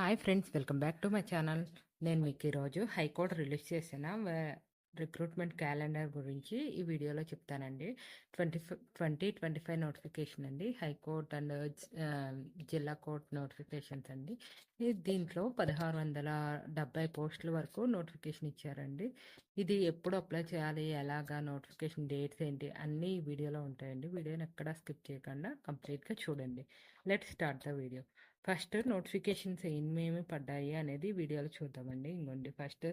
Hi friends welcome back to my channel నేను మీకు ఈరోజు హైకోర్టు రిలీజ్ చేసిన రిక్రూట్మెంట్ క్యాలెండర్ గురించి ఈ వీడియోలో చెప్తానండి. Twenty twenty twenty five notification అండి. హైకోర్ట్ అండ్ జిల్లా కోర్ట్ నోటిఫికేషన్స్ అండి. దీంట్లో పదహారు వందల డెబ్బై పోస్టుల వరకు నోటిఫికేషన్ ఇచ్చారండి. ఇది ఎప్పుడు అప్లై చేయాలి ఎలాగా నోటిఫికేషన్ డేట్స్ ఏంటి అన్నీ ఈ వీడియోలో ఉంటాయండి. వీడియోని ఎక్కడా స్కిప్ చేయకుండా కంప్లీట్గా చూడండి. Let start the video first notifications ఏమేమి పడ్డాయి అనేది వీడియోలో చూద్దామండి. ఇంకోండి ఫస్ట్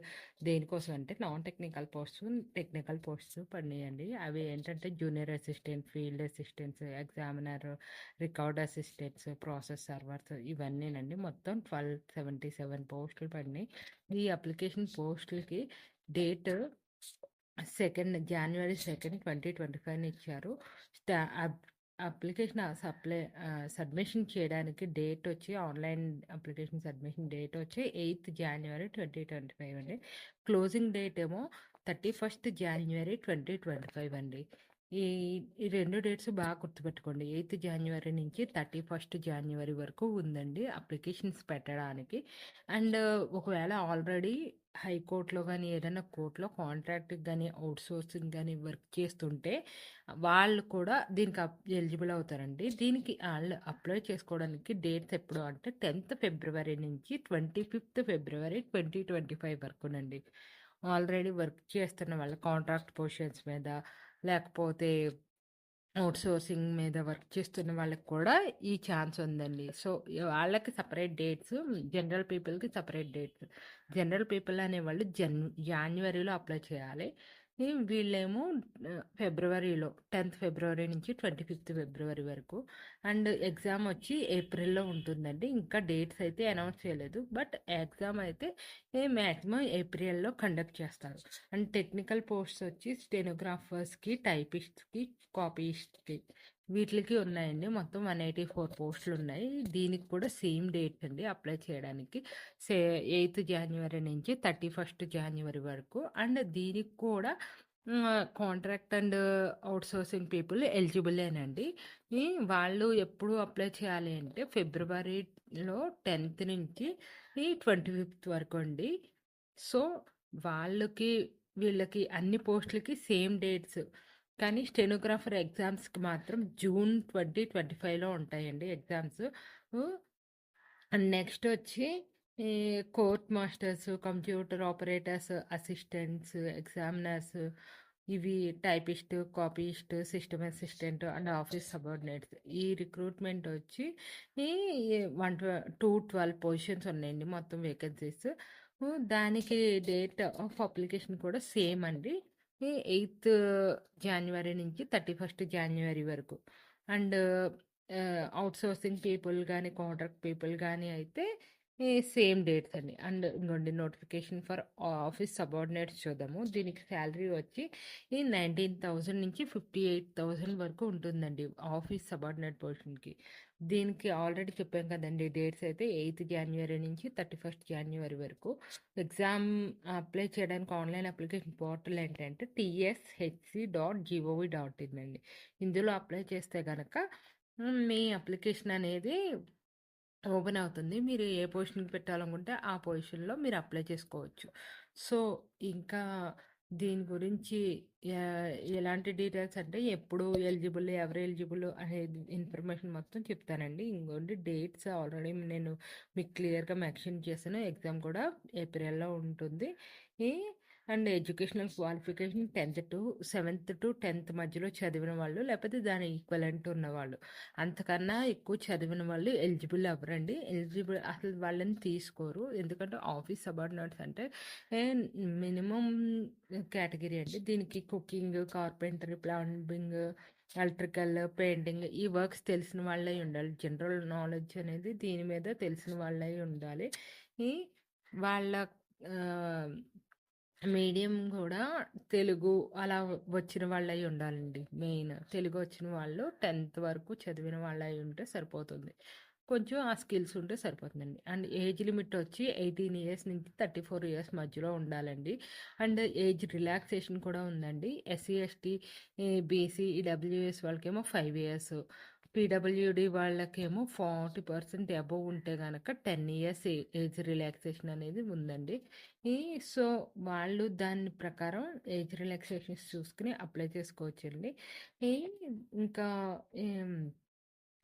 దేనికోసం అంటే non technical posts technical posts పడినాయండి. అవి ఏంటంటే junior assistant field assistants examiner record assistants process servers ఇవన్నీనండి. మొత్తం ట్వెల్వ్ సెవెంటీ సెవెన్ పోస్టులు పడినాయి. ఈ అప్లికేషన్ పోస్టులకి date second January second twenty twenty five ఇచ్చారు. స్టా అప్లికేషన్ సప్లై సబ్మిషన్ చేయడానికి డేట్ వచ్చి ఆన్లైన్ అప్లికేషన్ సబ్మిషన్ డేట్ వచ్చి eighth January twenty twenty five అండి. క్లోజింగ్ డేట్ ఏమో thirty first January twenty twenty five అండి. ఈ ఈ రెండు డేట్స్ బాగా గుర్తుపెట్టుకోండి. ఎయిత్ జనవరి నుంచి థర్టీ ఫస్ట్ జనవరి వరకు ఉందండి అప్లికేషన్స్ పెట్టడానికి. అండ్ ఒకవేళ ఆల్రెడీ హైకోర్టులో కానీ ఏదైనా కోర్టులో కాంట్రాక్ట్ కానీ అవుట్సోర్సింగ్ కానీ వర్క్ చేస్తుంటే వాళ్ళు కూడా దీనికి ఎలిజిబుల్ అవుతారండి. దీనికి వాళ్ళు అప్లై చేసుకోవడానికి డేట్స్ ఎప్పుడు అంటే టెన్త్ ఫిబ్రవరి నుంచి twenty fifth February twenty twenty five వరకునండి. Already work చేస్తున్న వాళ్ళ కాంట్రాక్ట్ పొజిషన్స్ మీద లేకపోతే అవుట్ సోర్సింగ్ మీద వర్క్ చేస్తున్న వాళ్ళకి కూడా ఈ ఛాన్స్ ఉందండి. సో వాళ్ళకి సపరేట్ డేట్స్ జనరల్ పీపుల్కి సపరేట్ డేట్స్. జనరల్ పీపుల్ అనేవాళ్ళు జన్ జాన్వరిలో అప్లై చేయాలి. వీళ్ళేమో ఫిబ్రవరిలో టెన్త్ ఫిబ్రవరి నుంచి ట్వంటీ ఫిఫ్త్ ఫిబ్రవరి వరకు. అండ్ ఎగ్జామ్ వచ్చి ఏప్రిల్లో ఉంటుందండి. ఇంకా డేట్స్ అయితే అనౌన్స్ చేయలేదు. బట్ ఎగ్జామ్ అయితే మ్యాక్సిమం ఏప్రిల్లో కండక్ట్ చేస్తారు. అండ్ టెక్నికల్ పోస్ట్స్ వచ్చి స్టెనోగ్రాఫర్స్కి టైపిస్ట్కి కాపీస్ట్కి. వీటికి ఉన్నాయండి. మొత్తం వన్ ఎయిటీ ఫోర్ పోస్టులు ఉన్నాయి దీనికి కూడా సేమ్ డేట్ అండి అప్లై చేయడానికి. సే ఎయిత్ జనవరి నుంచి థర్టీ ఫస్ట్ జనవరి వరకు. అండ్ దీనికి కూడా కాంట్రాక్ట్ అండ్ అవుట్సోర్సింగ్ పీపుల్ ఎలిజిబులేనండి. వాళ్ళు ఎప్పుడు అప్లై చేయాలి అంటే ఫిబ్రవరిలో టెన్త్ నుంచి ట్వంటీ ఫిఫ్త్ వరకు అండి. సో వాళ్ళకి వీళ్ళకి అన్ని పోస్టులకి సేమ్ డేట్స్. కానీ స్టెనోగ్రాఫర్ ఎగ్జామ్స్కి మాత్రం జూన్ ట్వంటీ ట్వంటీ ఫైవ్లో ఉంటాయండి ఎగ్జామ్స్. అండ్ నెక్స్ట్ వచ్చి court masters computer operators assistants examiners ఇవి typist copyist system assistant and office subordinates. ఈ రిక్రూట్మెంట్ వచ్చి వన్ టూ ట్వెల్వ్ పొజిషన్స్ ఉన్నాయండి మొత్తం వేకెన్సీస్. దానికి డేట్ ఆఫ్ అప్లికేషన్ కూడా సేమ్ అండి. ఎయిత్ జనవరి నుంచి థర్టీ ఫస్ట్ జనవరి వరకు. అండ్ అవుట్ సోర్సింగ్ పీపుల్ కానీ కాంట్రాక్ట్ పీపుల్ కానీ అయితే సేమ్ డేట్స్ అండి. అండ్ ఇంకోండి నోటిఫికేషన్ ఫర్ ఆఫీస్ సబార్డినేట్స్ చూద్దాము. దీనికి శాలరీ వచ్చి ఈ నైన్టీన్ థౌజండ్ నుంచి ఫిఫ్టీ ఎయిట్ థౌజండ్ వరకు ఉంటుందండి ఆఫీస్ సబార్డినేట్ పొజిషన్కి దీనికి ఆల్రెడీ చెప్పాం కదండి డేట్స్ అయితే ఎయిత్ జనవరి నుంచి థర్టీ ఫస్ట్ జనవరి వరకు. ఎగ్జామ్ అప్లై చేయడానికి ఆన్లైన్ అప్లికేషన్ పోర్టల్ ఏంటంటే TSHC dot gov dot in అండి. ఇందులో అప్లై చేస్తే కనుక మీ అప్లికేషన్ అనేది ఓపెన్ అవుతుంది. మీరు ఏ పొజిషన్కి పెట్టాలనుకుంటే ఆ పొజిషన్లో మీరు అప్లై చేసుకోవచ్చు. సో ఇంకా దీని గురించి ఎలాంటి డీటెయిల్స్ అంటే ఎప్పుడు ఎలిజిబుల్ ఎవరు ఎలిజిబుల్ అనే ఇన్ఫర్మేషన్ మొత్తం చెప్తానండి. ఇంకోటి డేట్స్ ఆల్రెడీ నేను మీకు క్లియర్గా మెన్షన్ చేశాను. ఎగ్జామ్ కూడా ఏప్రిల్లో ఉంటుంది. ఈ and educational qualification tenth to seventh to tenth మధ్యలో చదివిన వాళ్ళు లేకపోతే దాని ఈక్వలెంట్ ఉన్నవాళ్ళు అంతకన్నా ఎక్కువ చదివిన వాళ్ళు ఎలిజిబుల్ అవ్వరండి. ఎలిజిబుల్ అసలు వాళ్ళని తీసుకోరు. ఎందుకంటే ఆఫీస్ సబార్డినేట్స్ అంటే మినిమం కేటగిరీ అండి. దీనికి cooking carpentry plumbing electrical painting ఈ వర్క్స్ తెలిసిన వాళ్ళే ఉండాలి. జనరల్ నాలెడ్జ్ అనేది దీని మీద తెలిసిన వాళ్ళే ఉండాలి. ఈ వాళ్ళ మీడియం కూడా తెలుగు అలా వచ్చిన వాళ్ళై ఉండాలండి. మెయిన్ తెలుగు వచ్చిన వాళ్ళు టెన్త్ వరకు చదివిన వాళ్ళై ఉంటే సరిపోతుంది. కొంచెం ఆ స్కిల్స్ ఉంటే సరిపోతుందండి. అండ్ ఏజ్ లిమిట్ వచ్చి ఎయిటీన్ ఇయర్స్ నుంచి థర్టీ ఫోర్ ఇయర్స్ మధ్యలో ఉండాలండి. అండ్ ఏజ్ రిలాక్సేషన్ కూడా ఉందండి. ఎస్సీ ఎస్టీ బీసీ ఈడబ్ల్యూఎస్ వాళ్ళకేమో ఫైవ్ ఇయర్స్ పీడబ్ల్యూడి వాళ్ళకేమో ఫార్టీ పర్సెంట్ అబవ్ ఉంటే కనుక టెన్ ఇయర్స్ ఏజ్ రిలాక్సేషన్ అనేది ఉందండి. ఈ సో వాళ్ళు దాని ప్రకారం ఏజ్ రిలాక్సేషన్స్ చూసుకుని అప్లై చేసుకోవచ్చండి. ఈ ఇంకా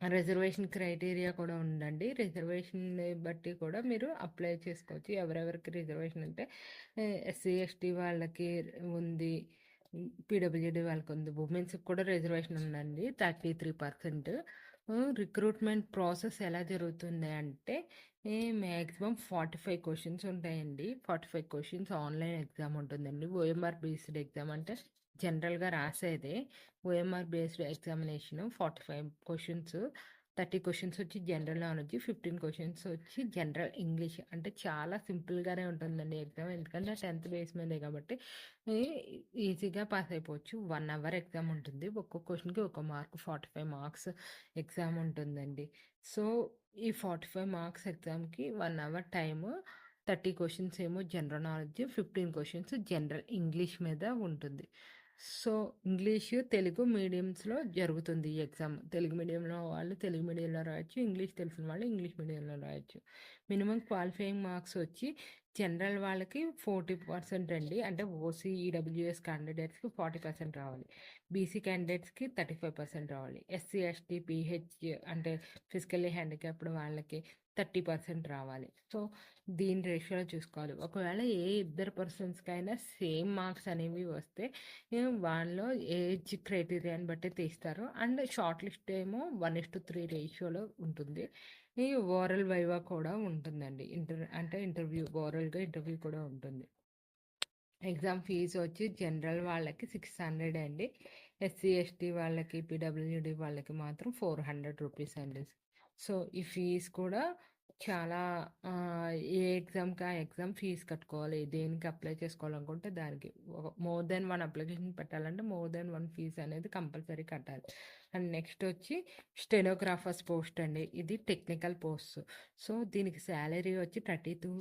రిజర్వేషన్ క్రైటీరియా కూడా ఉందండి. రిజర్వేషన్ బట్టి కూడా మీరు అప్లై చేసుకోవచ్చు. ఎవరెవరికి రిజర్వేషన్ అంటే ఎస్సీ ఎస్టీ వాళ్ళకి ఉంది. పీడబ్ల్యూడి వాళ్ళకి ఉంది. ఉమెన్స్కి కూడా రిజర్వేషన్ ఉందండి. Thirty three percent. Recruitment process ఎలా జరుగుతుంది అంటే మ్యాక్సిమం ఫార్టీ ఫైవ్ క్వశ్చన్స్ ఉంటాయండి. Forty five questions online exam ఉంటుందండి. ఓఎంఆర్ బేస్డ్ ఎగ్జామ్ అంటే జనరల్గా రాసేదే. OMR based examination forty five questions. Thirty questions వచ్చి జనరల్ నాలెడ్జ్ ఫిఫ్టీన్ క్వశ్చన్స్ వచ్చి జనరల్ ఇంగ్లీష్. అంటే చాలా సింపుల్గానే ఉంటుందండి ఎగ్జామ్. ఎందుకంటే టెన్త్ బేస్ మీదే కాబట్టి ఈజీగా పాస్ అయిపోవచ్చు. వన్ అవర్ ఎగ్జామ్ ఉంటుంది. ఒక్కొక్క క్వశ్చన్కి ఒక mark forty five marks exam ఉంటుందండి. సో ఈ ఫార్టీ ఫైవ్ మార్క్స్ ఎగ్జామ్కి one hour time thirty questions ఏమో general knowledge fifteen questions general English మీద ఉంటుంది. సో ఇంగ్లీషు తెలుగు మీడియంస్లో జరుగుతుంది ఈ ఎగ్జామ్. తెలుగు మీడియంలో వాళ్ళు తెలుగు మీడియంలో రాయొచ్చు ఇంగ్లీష్ తెలిసిన వాళ్ళు ఇంగ్లీష్ మీడియంలో రాయొచ్చు. మినిమం క్వాలిఫైయింగ్ మార్క్స్ వచ్చి జనరల్ వాళ్ళకి ఫోర్టీ పర్సెంట్ అండి. అంటే ఓసీ ఈడబ్ల్యూఎస్ క్యాండిడేట్స్కి ఫార్టీ పర్సెంట్ రావాలి. బీసీ క్యాండిడేట్స్కి థర్టీ ఫైవ్ పర్సెంట్ రావాలి. ఎస్సీ ఎస్టీ పీహెచ్ అంటే ఫిజికల్లీ హ్యాండిక్యాప్డ్ వాళ్ళకి థర్టీ పర్సెంట్ రావాలి. సో దీని రేషియోలో చూసుకోవాలి. ఒకవేళ ఏ ఇద్దరు పర్సన్స్కైనా సేమ్ మార్క్స్ అనేవి వస్తే వాళ్ళు ఏజ్ క్రైటీరియాని బట్టి తీస్తారు. అండ్ షార్ట్ లిస్ట్ ఏమో వన్ ఇస్ టు త్రీ రేషియోలో ఉంటుంది. ఈ ఓరల్ వైవా కూడా ఉంటుందండి. ఇంటర్ అంటే ఇంటర్వ్యూ ఓరల్గా ఇంటర్వ్యూ కూడా ఉంటుంది. ఎగ్జామ్ ఫీజు వచ్చి జనరల్ వాళ్ళకి సిక్స్ హండ్రెడ్ అండి. ఎస్సీ ఎస్టీ వాళ్ళకి పీడబ్ల్యూడి వాళ్ళకి మాత్రం ఫోర్ హండ్రెడ్ రూపీస్ అండి. సో ఈ ఫీజు కూడా చాలా ఏ ఎగ్జామ్కి ఆ ఎగ్జామ్ ఫీజు కట్టుకోవాలి దేనికి అప్లై చేసుకోవాలనుకుంటే దానికి. మోర్ దెన్ వన్ అప్లికేషన్ పెట్టాలంటే మోర్ దెన్ వన్ ఫీజు అనేది కంపల్సరీ కట్టాలి. అండ్ నెక్స్ట్ వచ్చి స్టెనోగ్రాఫర్స్ పోస్ట్ అండి. ఇది టెక్నికల్ పోస్ట్. సో దీనికి శాలరీ వచ్చి థర్టీ టూ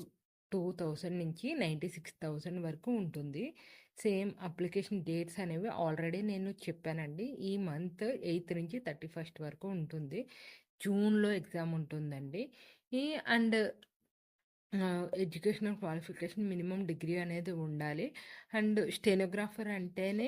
టూ థౌజండ్ నుంచి నైంటీ సిక్స్ థౌజండ్ వరకు ఉంటుంది. సేమ్ అప్లికేషన్ డేట్స్ అనేవి ఆల్రెడీ నేను చెప్పానండి. ఈ మంత్ ఎయిత్ నుంచి థర్టీ ఫస్ట్ వరకు ఉంటుంది. జూన్లో ఎగ్జామ్ ఉంటుందండి. ఈ and educational qualification minimum degree అనేది ఉండాలి. అండ్ స్టెనోగ్రాఫర్ అంటేనే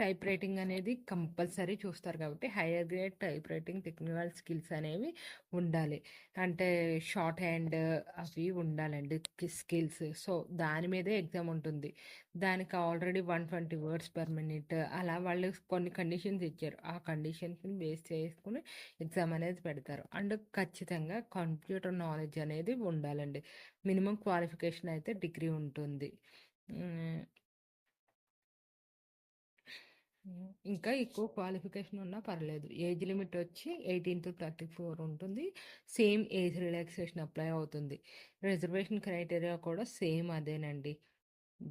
టైప్ రైటింగ్ అనేది కంపల్సరీ చూస్తారు కాబట్టి higher grade type writing technical skills అనేవి ఉండాలి. అంటే షార్ట్ హ్యాండ్ అవి ఉండాలండి స్కిల్స్. సో దాని మీదే ఎగ్జామ్ ఉంటుంది. దానికి already one twenty words per minute అలా వాళ్ళు కొన్ని కండిషన్స్ ఇచ్చారు. ఆ కండిషన్స్ని బేస్ చేసుకుని ఎగ్జామ్ అనేది పెడతారు. అండ్ ఖచ్చితంగా కంప్యూటర్ నాలెడ్జ్ అనేది ఉండాలండి. మినిమం క్వాలిఫికేషన్ అయితే డిగ్రీ ఉంటుంది. ఇంకా ఎక్కువ క్వాలిఫికేషన్ ఉన్నా పర్లేదు. ఏజ్ లిమిట్ వచ్చి ఎయిటీన్ టు థర్టీ ఫోర్ ఉంటుంది. సేమ్ ఏజ్ రిలాక్సేషన్ అప్లై అవుతుంది. రిజర్వేషన్ క్రైటీరియా కూడా సేమ్ అదేనండి.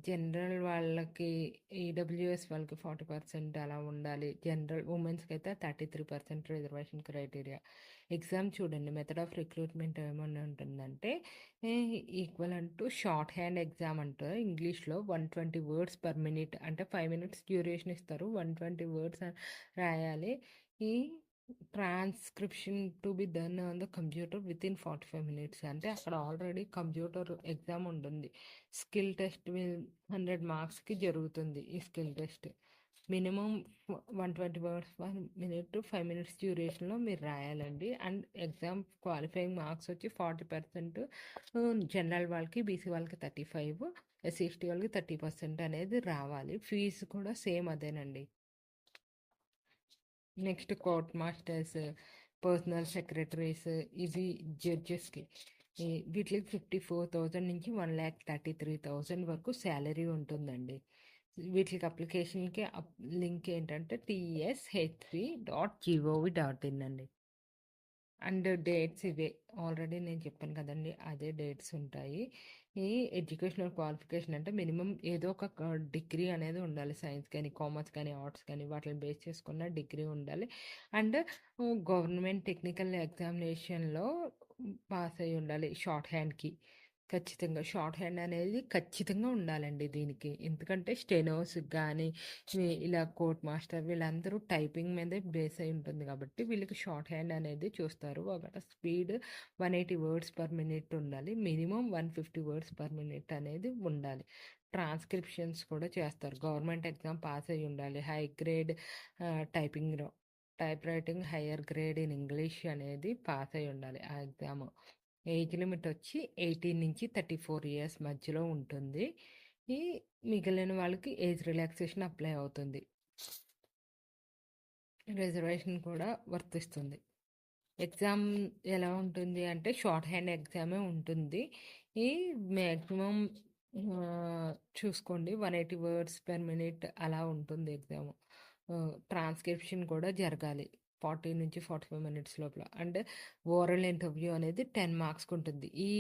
జనరల్ వాళ్ళకి ఈడబ్ల్యూఎస్ వాళ్ళకి ఫార్టీ పర్సెంట్ అలా ఉండాలి. జనరల్ ఉమెన్స్కి అయితే thirty three percent reservation criteria. Exam చూడండి మెథడ్ ఆఫ్ రిక్రూట్మెంట్ ఏమని ఉంటుందంటే ఈక్వల్ అంటూ షార్ట్ హ్యాండ్ ఎగ్జామ్ అంటారు. ఇంగ్లీష్లో one twenty words per minute అంటే ఫైవ్ మినిట్స్ డ్యూరేషన్ ఇస్తారు. వన్ ట్వంటీ వర్డ్స్ రాయాలి. ఈ transcription to be done on the computer with in forty five minutes. అంటే అక్కడ ఆల్రెడీ కంప్యూటర్ ఎగ్జామ్ ఉంటుంది. స్కిల్ టెస్ట్ హండ్రెడ్ మార్క్స్కి జరుగుతుంది ఈ skill test. Minimum one twenty words per minute five minutes డ్యూరేషన్లో మీరు రాయాలండి. అండ్ ఎగ్జామ్ క్వాలిఫైయింగ్ మార్క్స్ వచ్చి forty percent general వాళ్ళకి బీసీ వాళ్ళకి థర్టీ ఫైవ్ ఎస్సీ ఎస్టీ వాళ్ళకి థర్టీ పర్సెంట్ అనేది రావాలి. ఫీజు కూడా సేమ్ అదేనండి. Next court masters personal secretaries ఇవి జడ్జెస్కి వీటికి ఫిఫ్టీ ఫోర్ థౌజండ్ నుంచి one lakh thirty three thousand వరకు శాలరీ ఉంటుందండి. వీటికి అప్లికేషన్కి లింక్ ఏంటంటే TS HP dot G O V dot in అండి. అండ్ డేట్స్ ఇవే. ఆల్రెడీ నేను చెప్పాను కదండి అదే డేట్స్ ఉంటాయి. ఈ ఎడ్యుకేషనల్ క్వాలిఫికేషన్ అంటే మినిమం ఏదో ఒక డిగ్రీ అనేది ఉండాలి. సైన్స్ కానీ కామర్స్ కానీ ఆర్ట్స్ కానీ వాటిని బేస్ చేసుకున్న డిగ్రీ ఉండాలి. అండ్ గవర్నమెంట్ టెక్నికల్ ఎగ్జామినేషన్లో పాస్ అయి ఉండాలి షార్ట్ హ్యాండ్కి. ఖచ్చితంగా షార్ట్ హ్యాండ్ అనేది ఖచ్చితంగా ఉండాలండి దీనికి. ఎందుకంటే స్టెనోస్ కానీ ఇలా కోర్ట్ మాస్టర్ వీళ్ళందరూ టైపింగ్ మీదే బేస్ అయి ఉంటుంది కాబట్టి వీళ్ళకి షార్ట్ హ్యాండ్ అనేది చూస్తారు. ఒకట స్పీడ్ 180 వర్డ్స్ పర్ మినిట్ ఉండాలి. Minimum one fifty words per minute అనేది ఉండాలి. ట్రాన్స్‌క్రిప్షన్స్ కూడా చేస్తారు. గవర్నమెంట్ ఎగ్జామ్ పాస్ అయ్యి ఉండాలి. High grade typing టైపింగ్‌లో type writing higher grade in English అనేది పాస్ అయ్యి ఉండాలి ఆ ఎగ్జాము. ఏజ్ లిమిట్ వచ్చి 18-34 ఇయర్స్ మధ్యలో ఉంటుంది. ఈ మిగిలిన వాళ్ళకి ఏజ్ రిలాక్సేషన్ అప్లై అవుతుంది. రిజర్వేషన్ కూడా వర్తిస్తుంది. ఎగ్జామ్ ఎలా ఉంటుంది అంటే షార్ట్ హ్యాండ్ ఎగ్జామే ఉంటుంది. ఈ మ్యాక్సిమం చూసుకోండి one eighty words per minute అలా ఉంటుంది ఎగ్జామ్ ట్రాన్స్‌క్రిప్షన్ కూడా జరగాలి. 40-45 మినిట్స్ లోపల. అండ్ ఓరల్ ఇంటర్వ్యూ అనేది 10 మార్క్స్‌కి ఉంటుంది. ఈ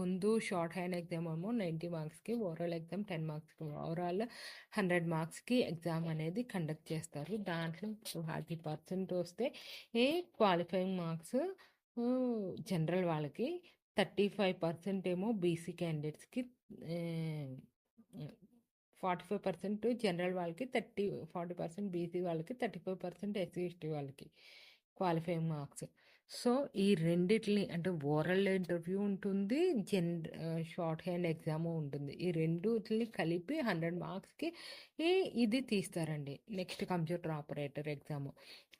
ముందు షార్ట్ హ్యాండ్ ఎగ్జామ్ ఏమో 90 మార్క్స్‌కి, ఓరల్ ఎగ్జామ్ 10 మార్క్స్‌కి. ఓవరాల్ 100 మార్క్స్‌కి ఎగ్జామ్ అనేది కండక్ట్ చేస్తారు. దాంట్లో 40% వస్తే ఏ క్వాలిఫైయింగ్ మార్క్స్ జనరల్ వాళ్ళకి, 35% ఏమో బీసీ క్యాండిడేట్స్‌కి ఫార్టీ ఫైవ్ పర్సెంట్ జనరల్ వాళ్ళకి, 30 40% బీసీ వాళ్ళకి, 35% ఎస్సీ, ఎస్టీ వాళ్ళకి క్వాలిఫైయింగ్ మార్క్స్. సో, ఈ రెండిటిని అంటే ఓరల్ ఇంటర్వ్యూ ఉంటుంది. జన్ షార్ట్ హ్యాండ్ ఎగ్జామ్ ఉంటుంది. ఈ రెండిటిని కలిపి 100 మార్క్స్‌కి ఇది తీస్తారండి. Next computer operator exam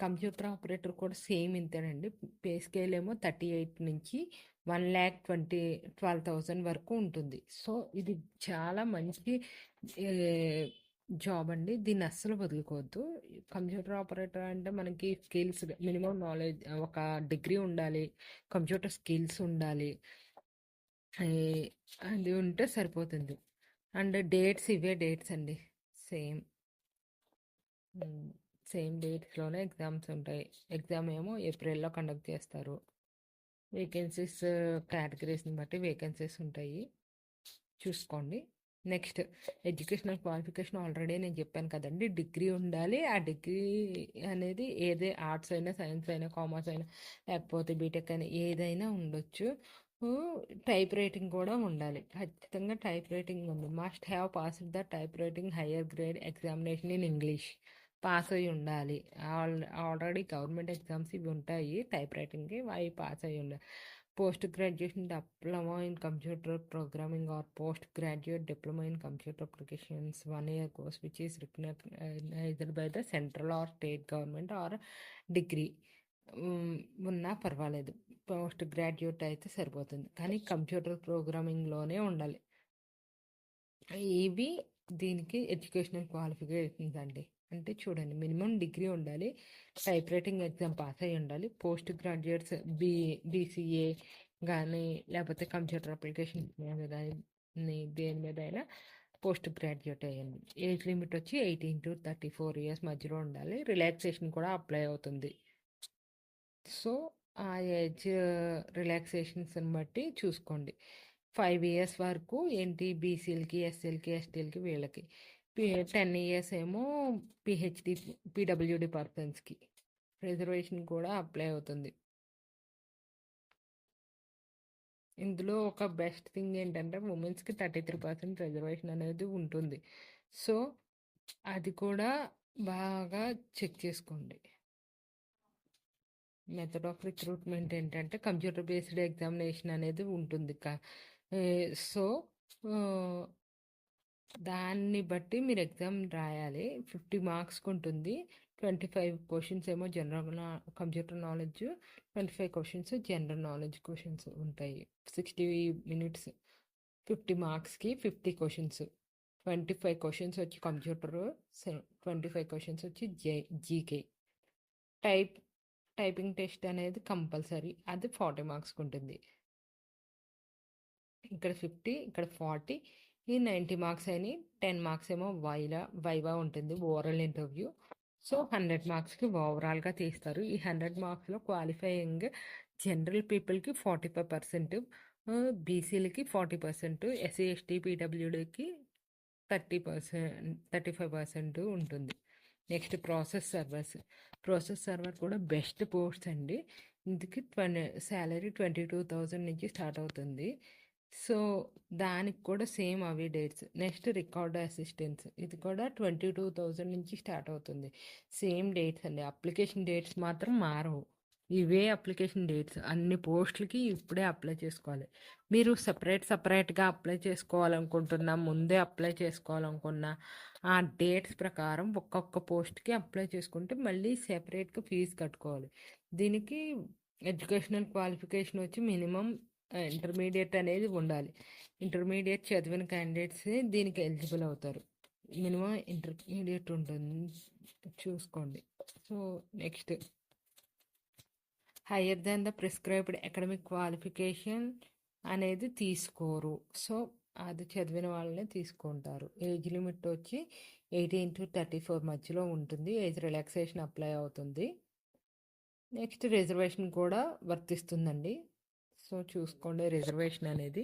computer operator కూడా సేమ్ ఇంతేనండి. పే స్కేల్ ఏమో 38 నుంచి 1,20 12,000 వరకు ఉంటుంది. సో, ఇది చాలా మంచి జాబ్ అండి. దీన్ని అస్సలు వదులుకోవద్దు. కంప్యూటర్ ఆపరేటర్ అంటే మనకి స్కిల్స్ మినిమం నాలెడ్జ్ ఒక డిగ్రీ ఉండాలి. కంప్యూటర్ స్కిల్స్ ఉండాలి. అది ఉంటే సరిపోతుంది. అండ్ డేట్స్ ఇవే డేట్స్ అండి. సేమ్. సేమ్ డేట్స్‌లోనే ఎగ్జామ్స్ ఉంటాయి. ఎగ్జామ్ ఏమో ఏప్రిల్‌లో కండక్ట్ చేస్తారు. వేకెన్సీస్ కేటగిరీస్‌ని బట్టి వేకెన్సీస్ ఉంటాయి. చూసుకోండి. నెక్స్ట్ ఎడ్యుకేషనల్ క్వాలిఫికేషన్ ఆల్రెడీ నేను చెప్పాను కదండి డిగ్రీ ఉండాలి. ఆ డిగ్రీ అనేది ఏదే ఆర్ట్స్ అయినా, సైన్స్ అయినా, కామర్స్ అయినా, లేకపోతే బీటెక్ అయినా ఏదైనా ఉండొచ్చు. టైప్ రైటింగ్ కూడా ఉండాలి. ఖచ్చితంగా టైప్ రైటింగ్ ఉంది. Must have passed the type writing higher grade examination in English. Pass అయ్యి ఉండాలి. ఆల్ ఆల్రెడీ గవర్నమెంట్ ఎగ్జామ్స్ ఇవి ఉంటాయి టైప్ రైటింగ్‌కి. అవి పాస్ అయ్యి ఉండాలి. Post graduation diploma in computer programming or post graduate diploma in computer applications one year course which is recognized by the central or state government or degree ఉన్నా పర్వాలేదు. Post graduate అయితే సరిపోతుంది. కానీ computer ప్రోగ్రామింగ్‌లోనే ఉండాలి. ఇవి దీనికి ఎడ్యుకేషనల్ క్వాలిఫికేషన్స్ అండి. అంటే చూడండి మినిమం డిగ్రీ ఉండాలి. టైప్ రైటింగ్ ఎగ్జామ్ పాస్ అయ్యి ఉండాలి. పోస్ట్ గ్రాడ్యుయేట్స్ బీ బీసీఏ కానీ లేకపోతే కంప్యూటర్ అప్లికేషన్ మీద దేని మీద అయినా పోస్ట్ గ్రాడ్యుయేట్ అయ్యండి. ఏజ్ లిమిట్ వచ్చి 18-34 ఇయర్స్ మధ్యలో ఉండాలి. రిలాక్సేషన్ కూడా అప్లై అవుతుంది. సో, ఆ ఏజ్ రిలాక్సేషన్స్‌ని బట్టి చూసుకోండి. ఫైవ్ ఇయర్స్ వరకు ఏంటి బీసీలకి, ఎస్సీలకి, ఎస్టీలకి వీళ్ళకి. టెన్ ఇయర్స్ ఏమో పిహెచ్డి పీడబ్ల్యూడీ పర్సన్స్‌కి. రిజర్వేషన్ కూడా అప్లై అవుతుంది. ఇందులో ఒక బెస్ట్ థింగ్ ఏంటంటే ఉమెన్స్‌కి 33% రిజర్వేషన్ అనేది ఉంటుంది. సో, అది కూడా బాగా చెక్ చేసుకోండి. మెథడ్ ఆఫ్ రిక్రూట్‌మెంట్ ఏంటంటే కంప్యూటర్ బేస్డ్ ఎగ్జామినేషన్ అనేది ఉంటుంది. సో, దాన్ని బట్టి మీరు ఎగ్జామ్ రాయాలి. 50 మార్క్స్‌కి ఉంటుంది. ట్వంటీ ఫైవ్ క్వశ్చన్స్ ఏమో general computer knowledge, twenty five questions general knowledge questions ఉంటాయి. 60 మినిట్స్ 50 మార్క్స్‌కి fifty questions twenty five questions వచ్చి కంప్యూటర్ ట్వంటీ ఫైవ్ క్వశ్చన్స్ వచ్చి జే జీకే. టైప్ టైపింగ్ టెస్ట్ అనేది కంపల్సరీ. అది 40 మార్క్స్‌కి ఉంటుంది. ఇక్కడ 50 ఇక్కడ 40 ఈ 90 మార్క్స్ అయినాయి టెన్ మార్క్స్ ఏమో వైలా వైవా ఉంటుంది. Oral interview. సో, 100 మార్క్స్‌కి ఓవరాల్‌గా తీస్తారు. ఈ 100 మార్క్స్‌లో క్వాలిఫైయింగ్ జనరల్ పీపుల్‌కి ఫార్టీ ఫైవ్ పర్సెంట్ బీసీలకి 40%, ఎస్సీ, ఎస్టీ, పీడబ్ల్యూడీకి 30% 35% ఉంటుంది. Next process servers. Process server కూడా బెస్ట్ పోస్ట్ అండి. ఇందుకి ట్వంటీ సాలరీ 22,000 నుంచి స్టార్ట్ అవుతుంది. సో, దానికి కూడా సేమ్ అవి డేట్స్. నెక్స్ట్ రికార్డ్ అసిస్టెన్స్ ఇది కూడా 22,000 నుంచి స్టార్ట్ అవుతుంది. సేమ్ డేట్స్ అండి. అప్లికేషన్ డేట్స్ మాత్రం మారవు. ఇవే అప్లికేషన్ డేట్స్. అన్ని పోస్టులకి ఇప్పుడే అప్లై చేసుకోవాలి. మీరు సపరేట్ సపరేట్గా అప్లై చేసుకోవాలనుకుంటున్నా, ముందే అప్లై చేసుకోవాలనుకున్నా, ఆ డేట్స్ ప్రకారం ఒక్కొక్క పోస్ట్‌కి అప్లై చేసుకుంటే మళ్ళీ సెపరేట్‌గా ఫీజు కట్టుకోవాలి. దీనికి ఎడ్యుకేషనల్ క్వాలిఫికేషన్ వచ్చి మినిమమ్ ఇంటర్మీడియట్ అనేది ఉండాలి. ఇంటర్మీడియట్ చదివిన క్యాండిడేట్స్ దీనికి ఎలిజిబుల్ అవుతారు. మినిమమ్ ఇంటర్మీడియేట్ ఉంటుంది. చూసుకోండి. So, next higher than the prescribed academic qualification అనేది తీసుకోరు. సో, అది చదివిన వాళ్ళనే తీసుకుంటారు. ఏజ్ లిమిట్ వచ్చి 18-34 మధ్యలో ఉంటుంది. ఏజ్ రిలాక్సేషన్ అప్లై అవుతుంది. నెక్స్ట్ రిజర్వేషన్ కూడా వర్తిస్తుందండి. సో, చూసుకోండి రిజర్వేషన్ అనేది.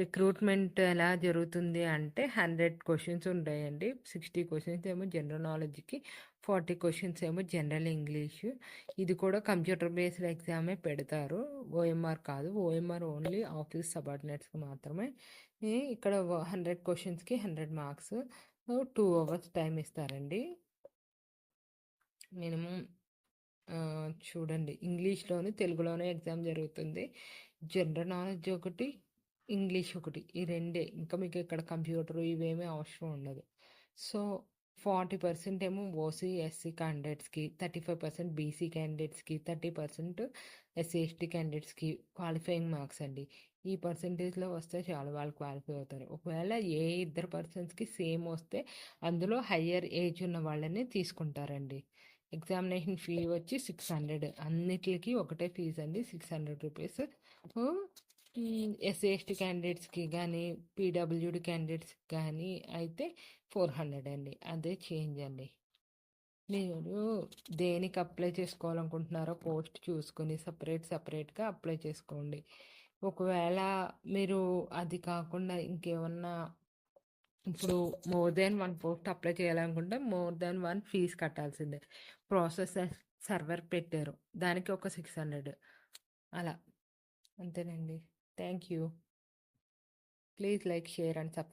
రిక్రూట్మెంట్ ఎలా జరుగుతుంది అంటే హండ్రెడ్ క్వశ్చన్స్ ఉంటాయండి. సిక్స్టీ క్వశ్చన్స్ ఏమో జనరల్ నాలెడ్జ్‌కి, ఫార్టీ క్వశ్చన్స్ ఏమో జనరల్ ఇంగ్లీష్. ఇది కూడా కంప్యూటర్ బేస్డ్ ఎగ్జామే పెడతారు. ఓఎంఆర్ కాదు. ఓఎంఆర్ ఓన్లీ ఆఫీస్ సబార్డినేట్స్‌కి మాత్రమే. ఇక్కడ హండ్రెడ్ క్వశ్చన్స్కి hundred marks. Two hours time ఇస్తారండి. మినిమం చూడండి ఇంగ్లీష్‌లోను, తెలుగులోనే ఎగ్జామ్ జరుగుతుంది. జనరల్ నాలెడ్జ్ ఒకటి, ఇంగ్లీష్ ఒకటి. ఈ రెండే. ఇంకా మీకు ఇక్కడ కంప్యూటర్ ఇవేమీ అవసరం ఉండదు. సో, 40% ఏమో ఓసీ, ఎస్సీ క్యాండిడేట్స్‌కి, 35% బీసీ క్యాండిడేట్స్‌కి, 30% ఎస్సీ, ఎస్టీ క్యాండిడేట్స్‌కి క్వాలిఫైయింగ్ మార్క్స్ అండి. ఈ పర్సెంటేజ్‌లో వస్తే చాలు వాళ్ళు క్వాలిఫై అవుతారు. ఒకవేళ ఏ ఇద్దరు పర్సన్స్‌కి సేమ్ వస్తే అందులో హయ్యర్ ఏజ్ ఉన్న వాళ్ళని తీసుకుంటారండి. ఎగ్జామినేషన్ ఫీ వచ్చి సిక్స్ హండ్రెడ్ అన్నిటికి ఒకటే ఫీజు అండి. 600 రూపీస్. హ్మ్. ఎస్సీ, ఎస్టీ క్యాండిడేట్స్‌కి కానీ పీడబ్ల్యూడి క్యాండిడేట్స్‌కి కానీ అయితే 400 అండి. అదే చేంజ్ అండి. మీరు దేనికి అప్లై చేసుకోవాలనుకుంటున్నారో పోస్ట్ చూసుకొని సపరేట్ సపరేట్గా అప్లై చేసుకోండి. ఒకవేళ మీరు అది కాకుండా ఇంకేమన్నా ఇప్పుడు more than one post apply చేయాలనుకుంటే మోర్ దెన్ వన్ ఫీజ్ కట్టాల్సిందే. ప్రాసెస్ సర్వర్ పెట్టారు. దానికి ఒక 600 అలా. అంతేనండి. Thank you. Please like, share and subscribe.